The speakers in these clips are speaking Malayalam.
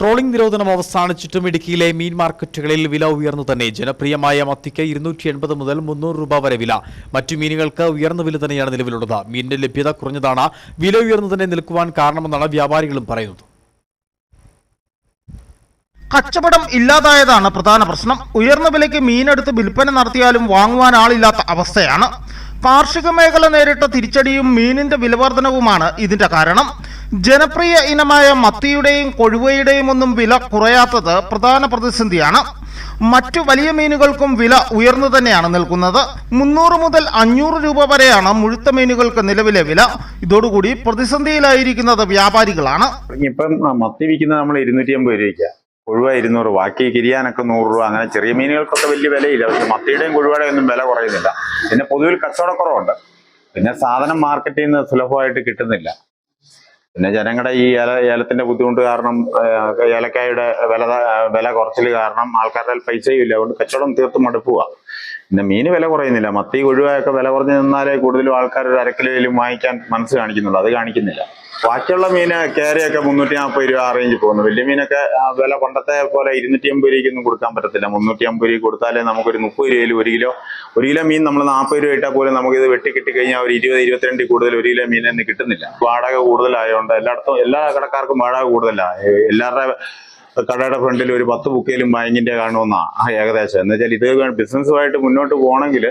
ട്രോളിംഗ് നിരോധനം അവസാനിച്ചിട്ടും ഇടുക്കിയിലെ മീൻ മാർക്കറ്റുകളിൽ വില ഉയർന്നു തന്നെ. ജനപ്രിയമായ മത്തിക്ക് ഇരുന്നൂറ്റി എൺപത് മുതൽ മുന്നൂറ് രൂപ വരെ വില. മറ്റു മീനുകൾക്ക് ഉയർന്ന വില തന്നെയാണ് നിലവിലുള്ളത്. മീനിന്റെ ലഭ്യത കുറഞ്ഞതാണ്. വില ഉയർന്നു തന്നെ നിൽക്കുവാൻ കാരണമെന്നാണ് വ്യാപാരികളും പറയുന്നത്. കച്ചവടം ഇല്ലാതായതാണ് പ്രധാന പ്രശ്നം. ഉയർന്ന വിലയ്ക്ക് മീനെടുത്ത് വിൽപ്പന നടത്തിയാലും വാങ്ങുവാൻ ആളില്ലാത്ത അവസ്ഥയാണ്. കാർഷിക മേഖല നേരിട്ട തിരിച്ചടിയും മീനിന്റെ വിലവർധനവുമാണ് ഇതിന്റെ കാരണം. ജനപ്രിയ ഇനമായ മത്തിയുടെയും കൊഴുവയുടെയും ഒന്നും വില കുറയാത്തത് പ്രധാന പ്രതിസന്ധിയാണ്. മറ്റു വലിയ മീനുകൾക്കും വില ഉയർന്നു തന്നെയാണ് നിൽക്കുന്നത്. മുന്നൂറ് മുതൽ അഞ്ഞൂറ് രൂപ വരെയാണ് മുഴുത്ത മീനുകൾക്ക് നിലവിലെ വില. ഇതോടുകൂടി പ്രതിസന്ധിയിലായിരിക്കുന്നത് വ്യാപാരികളാണ്. ഇപ്പം മത്തി വിൽക്കുന്നത് നമ്മൾ ഇരുന്നൂറ്റി അമ്പത് രൂപയ്ക്ക്. കൊഴുവ ഇരുന്നൂറ് ബാക്കി കിരിയാനൊക്കെ നൂറ് രൂപ അങ്ങനെ ചെറിയ മീനുകൾക്കൊക്കെ വലിയ വിലയില്ല. പക്ഷെ മത്തിയുടെയും കൊഴുവയുടെയും ഒന്നും വില കുറയുന്നില്ല. പിന്നെ പൊതുവിൽ കച്ചവടക്കുറവുണ്ട്. പിന്നെ സാധനം മാർക്കറ്റിൽ നിന്ന് സുലഭമായിട്ട് കിട്ടുന്നില്ല. പിന്നെ ജനങ്ങളുടെ ഈ ഏല ഏലത്തിന്റെ ബുദ്ധിമുട്ട് കാരണം ഏലക്കായുടെ വില വില കുറച്ചിൽ കാരണം ആൾക്കാരുടെ പൈസയും ഇല്ല. അതുകൊണ്ട് കച്ചവടം തീർത്തും മടുപ്പുക പിന്നെ മീന് വില കുറയുന്നില്ല. മത്തി കൊഴുവയൊക്കെ വില കുറഞ്ഞു നിന്നാലേ കൂടുതലും ആൾക്കാർ ഒരു അരക്കിലും വാങ്ങിക്കാൻ മനസ്സ് കാണിക്കുന്നുള്ളൂ. അത് കാണിക്കുന്നില്ല. ബാക്കിയുള്ള മീന് കേരയൊക്കെ മുന്നൂറ്റി നാൽപ്പത് രൂപ ആ റേഞ്ചിൽ പോകുന്നു. വലിയ മീനൊക്കെ വില പണ്ടത്തെ പോലെ ഇരുന്നൂറ്റി അമ്പത് രൂപയ്ക്കൊന്നും കൊടുക്കാൻ പറ്റത്തില്ല. മുന്നൂറ്റി അമ്പത് രൂപ കൊടുത്താലേ നമുക്കൊരു മുപ്പത് രൂപയിൽ ഒരു കിലോ ഒരു കിലോ മീൻ നമ്മൾ നാൽപ്പത് രൂപ ഇട്ടാൽ പോലും നമുക്കിത് വെട്ടി കിട്ടി കഴിഞ്ഞാൽ ഒരു ഇരുപത് ഇരുപത്തിരണ്ടിൽ കൂടുതൽ ഒരു കിലോ മീൻ തന്നെ കിട്ടുന്നില്ല. വാടക കൂടുതലായതുകൊണ്ട് എല്ലായിടത്തും എല്ലാ കടക്കാർക്കും വാടക കൂടുതലാണ് എല്ലാവരുടെ കടയുടെ ഫ്രണ്ടിൽ ഒരു പത്ത് ബുക്കയിലും ബാങ്കിന്റെ കാണുമെന്നാണ് ഏകദേശം. എന്ന് വെച്ചാൽ ഇത് ബിസിനസ്സുമായിട്ട് മുന്നോട്ട് പോകണമെങ്കിൽ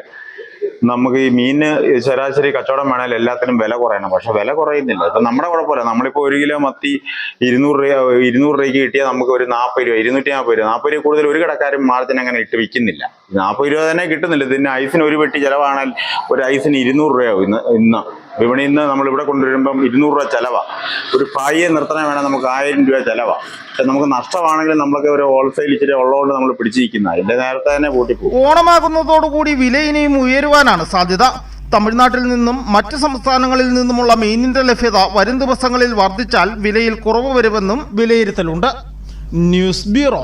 നമുക്ക് ഈ മീന് ശരാശരി കച്ചവടം വേണേൽ എല്ലാത്തിനും വില കുറയണം. പക്ഷെ വില കുറയുന്നില്ല. ഇപ്പൊ നമ്മുടെ കുഴപ്പമില്ല. നമ്മളിപ്പോ ഒരു കിലോ മത്തി ഇരുന്നൂറ് രൂപ ഇരുന്നൂറ് രൂപയ്ക്ക് കിട്ടിയാൽ നമുക്ക് ഒരു നാൽപ്പത് രൂപ ഇരുന്നൂറ്റി നാൽപ്പത് രൂപ. നാൽപ്പത് രൂപ കൂടുതൽ ഒരു കടക്കാരും മാർജിൻ അങ്ങനെ ഇട്ട് വിൽക്കുന്നില്ല. നാൽപ്പത് രൂപ തന്നെ കിട്ടുന്നില്ല. ഇതിന് ഐസിന് ഒരു പെട്ടി ചിലവാണെങ്കിൽ ഒരു ഐസിന് ഇരുന്നൂറ് രൂപയാവും ഇന്ന് ഇന്ന്. വിപണിയിൽ നിന്ന് നമ്മൾ ഇവിടെ കൊണ്ടുവരുമ്പം ഇരുന്നൂറ് രൂപ ചിലവാണ് ഒരു പായയെ നിർത്തണം വേണം നമുക്ക് ആയിരം രൂപ ചിലവാണ് പക്ഷെ നമുക്ക് നഷ്ടമാണെങ്കിൽ നമ്മളൊക്കെ ഒരു ഹോൾസെയിൽ ഇച്ചിരി ഉള്ളതുകൊണ്ട് നമ്മൾ പിടിച്ചിരിക്കുന്ന അതിന്റെ നേരത്തെ തന്നെ പൂട്ടിപ്പോകും. ഓണമാകുന്നതോടുകൂടി വില ഇനിയും ഉയരുവാനാണ് സാധ്യത. തമിഴ്നാട്ടിൽ നിന്നും മറ്റ് സംസ്ഥാനങ്ങളിൽ നിന്നുമുള്ള മീനിന്റെ ലഭ്യത വരും ദിവസങ്ങളിൽ വർദ്ധിച്ചാൽ വിലയിൽ കുറവ് വരുമെന്നും വിലയിരുത്തലുണ്ട്. News bureau.